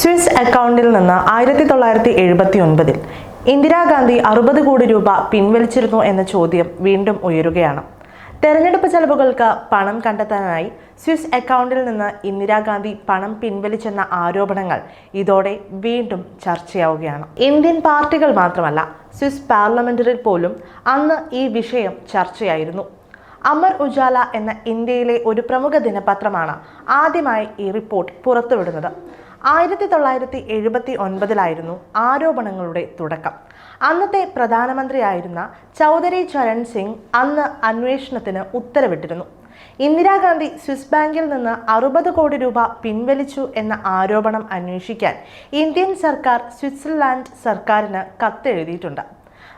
Swiss അക്കൗണ്ടിൽ നിന്ന് ആയിരത്തി തൊള്ളായിരത്തി എഴുപത്തി ഒൻപതിൽ ഇന്ദിരാഗാന്ധി അറുപത് കോടി രൂപ പിൻവലിച്ചിരുന്നു എന്ന ചോദ്യം വീണ്ടും ഉയരുകയാണ്. തെരഞ്ഞെടുപ്പ് ചെലവുകൾക്ക് പണം കണ്ടെത്താനായി സ്വിസ് അക്കൗണ്ടിൽ നിന്ന് ഇന്ദിരാഗാന്ധി പണം പിൻവലിച്ചെന്ന ആരോപണങ്ങൾ ഇതോടെ വീണ്ടും ചർച്ചയാവുകയാണ്. ഇന്ത്യൻ പാർട്ടികൾ മാത്രമല്ല സ്വിസ് പാർലമെന്ററിൽ പോലും അന്ന് ഈ വിഷയം ചർച്ചയായിരുന്നു. അമർ ഉജാല എന്ന ഇന്ത്യയിലെ ഒരു പ്രമുഖ ദിനപത്രമാണ് ആദ്യമായി ഈ റിപ്പോർട്ട് പുറത്തുവിടുന്നത്. ആയിരത്തി തൊള്ളായിരത്തി എഴുപത്തി ഒൻപതിലായിരുന്നു ആരോപണങ്ങളുടെ തുടക്കം. അന്നത്തെ പ്രധാനമന്ത്രിയായിരുന്ന ചൗധരി ചരൺ സിംഗ് അന്ന് അന്വേഷണത്തിന് ഉത്തരവിട്ടിരുന്നു. ഇന്ദിരാഗാന്ധി സ്വിസ് ബാങ്കിൽ നിന്ന് അറുപത് കോടി രൂപ പിൻവലിച്ചു എന്ന ആരോപണം അന്വേഷിക്കാൻ ഇന്ത്യൻ സർക്കാർ സ്വിറ്റ്സർലാൻഡ് സർക്കാരിന് കത്തെഴുതിയിട്ടുണ്ട്.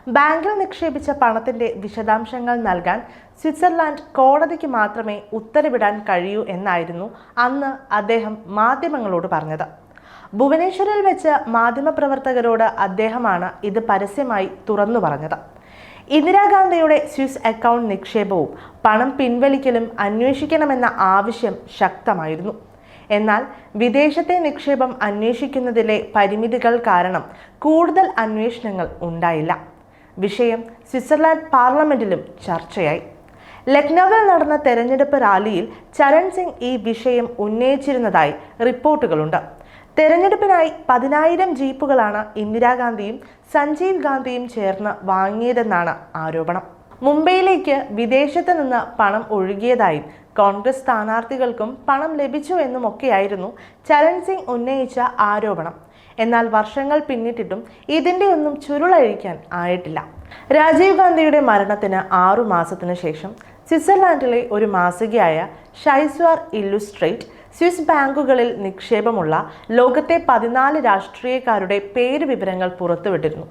ബാങ്കിൽ നിക്ഷേപിച്ച പണത്തിന്റെ വിശദാംശങ്ങൾ നൽകാൻ സ്വിറ്റ്സർലാൻഡ് കോടതിക്ക് മാത്രമേ ഉത്തരവിടാൻ കഴിയൂ എന്നായിരുന്നു അന്ന് അദ്ദേഹം മാധ്യമങ്ങളോട് പറഞ്ഞത്. ഭുവനേശ്വറിൽ വെച്ച് മാധ്യമപ്രവർത്തകരോട് അദ്ദേഹമാണ് ഇത് പരസ്യമായി തുറന്നു പറഞ്ഞത്. ഇന്ദിരാഗാന്ധിയുടെ സ്വിസ് അക്കൗണ്ട് നിക്ഷേപവും പണം പിൻവലിക്കലും അന്വേഷിക്കണമെന്ന ആവശ്യം ശക്തമായിരുന്നു. എന്നാൽ വിദേശത്തെ നിക്ഷേപം അന്വേഷിക്കുന്നതിലെ പരിമിതികൾ കാരണം കൂടുതൽ അന്വേഷണങ്ങൾ ഉണ്ടായില്ല. വിഷയം സ്വിറ്റ്സർലാൻഡ് പാർലമെന്റിലും ചർച്ചയായി. ലക്നൌവിൽ നടന്ന തെരഞ്ഞെടുപ്പ് റാലിയിൽ ചരൺ സിംഗ് ഈ വിഷയം ഉന്നയിച്ചിരുന്നതായി റിപ്പോർട്ടുകളുണ്ട്. തെരഞ്ഞെടുപ്പിനായി പതിനായിരം ജീപ്പുകളാണ് ഇന്ദിരാഗാന്ധിയും സഞ്ജീവ് ഗാന്ധിയും ചേർന്ന് വാങ്ങിയതെന്നാണ് ആരോപണം. മുംബൈയിലേക്ക് വിദേശത്ത് നിന്ന് പണം ഒഴുകിയതായും കോൺഗ്രസ് സ്ഥാനാർത്ഥികൾക്കും പണം ലഭിച്ചു എന്നുമൊക്കെയായിരുന്നു ചരൺ സിംഗ് ഉന്നയിച്ച ആരോപണം. എന്നാൽ വർഷങ്ങൾ പിന്നിട്ടിട്ടും ഇതിന്റെ ഒന്നും ചുരുളഴിക്കാൻ ആയിട്ടില്ല. രാജീവ് ഗാന്ധിയുടെ മരണത്തിന് ആറു മാസത്തിനു ശേഷം സ്വിറ്റ്സർലാൻഡിലെ ഒരു മാസികയായ ഷൈസ്വാർ ഇല്ലുസ്ട്രേറ്റ് സ്വിസ് ബാങ്കുകളിൽ നിക്ഷേപമുള്ള ലോകത്തെ പതിനാല് രാഷ്ട്രീയക്കാരുടെ പേര് വിവരങ്ങൾ പുറത്തുവിട്ടിരുന്നു.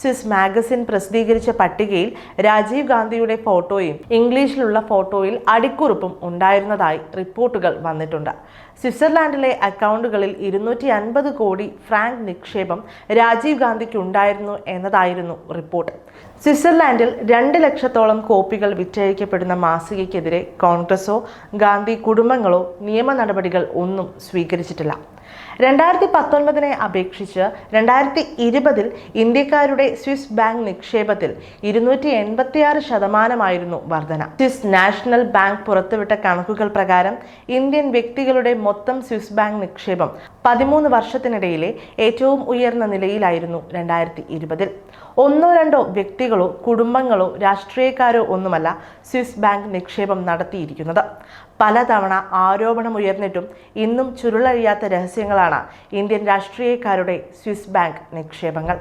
സ്വിസ് മാഗസിൻ പ്രസിദ്ധീകരിച്ച പട്ടികയിൽ രാജീവ് ഗാന്ധിയുടെ ഫോട്ടോയും ഇംഗ്ലീഷിലുള്ള ഫോട്ടോയിൽ അടിക്കുറിപ്പും ഉണ്ടായിരുന്നതായി റിപ്പോർട്ടുകൾ വന്നിട്ടുണ്ട്. സ്വിറ്റ്സർലാൻഡിലെ അക്കൗണ്ടുകളിൽ ഇരുന്നൂറ്റി അൻപത് കോടി ഫ്രാങ്ക് നിക്ഷേപം രാജീവ് ഗാന്ധിക്ക് ഉണ്ടായിരുന്നു എന്നതായിരുന്നു റിപ്പോർട്ട്. സ്വിറ്റ്സർലാൻഡിൽ രണ്ട് ലക്ഷത്തോളം കോപ്പികൾ വിറ്റഴിക്കപ്പെടുന്ന മാസികയ്ക്കെതിരെ കോൺഗ്രസോ ഗാന്ധി കുടുംബങ്ങളോ നിയമ നടപടികൾ ഒന്നും സ്വീകരിച്ചിട്ടില്ല. രണ്ടായിരത്തി പത്തൊൻപതിനെ അപേക്ഷിച്ച് രണ്ടായിരത്തി ഇരുപതിൽ ഇന്ത്യക്കാരുടെ സ്വിസ് ബാങ്ക് നിക്ഷേപത്തിൽ ഇരുന്നൂറ്റി എൺപത്തിയാറ് ശതമാനമായിരുന്നു വർധന. സ്വിസ് നാഷണൽ ബാങ്ക് പുറത്തുവിട്ട കണക്കുകൾ പ്രകാരം ഇന്ത്യൻ വ്യക്തികളുടെ മൊത്തം സ്വിസ് ബാങ്ക് നിക്ഷേപം പതിമൂന്ന് വർഷത്തിനിടയിലെ ഏറ്റവും ഉയർന്ന നിലയിലായിരുന്നു രണ്ടായിരത്തി ഇരുപതിൽ ഒന്നോ രണ്ടോ വ്യക്തികളോ കുടുംബങ്ങളോ രാഷ്ട്രീയക്കാരോ ഒന്നുമല്ല സ്വിസ് ബാങ്ക് നിക്ഷേപം നടത്തിയിരിക്കുന്നത്. പലതവണ ആരോപണം ഉയർന്നിട്ടും ഇന്നും ചുരുളഴിയാത്ത രഹസ്യങ്ങളാണ് ഇന്ത്യൻ രാഷ്ട്രീയക്കാരുടെ സ്വിസ് ബാങ്ക് നിക്ഷേപങ്ങൾ.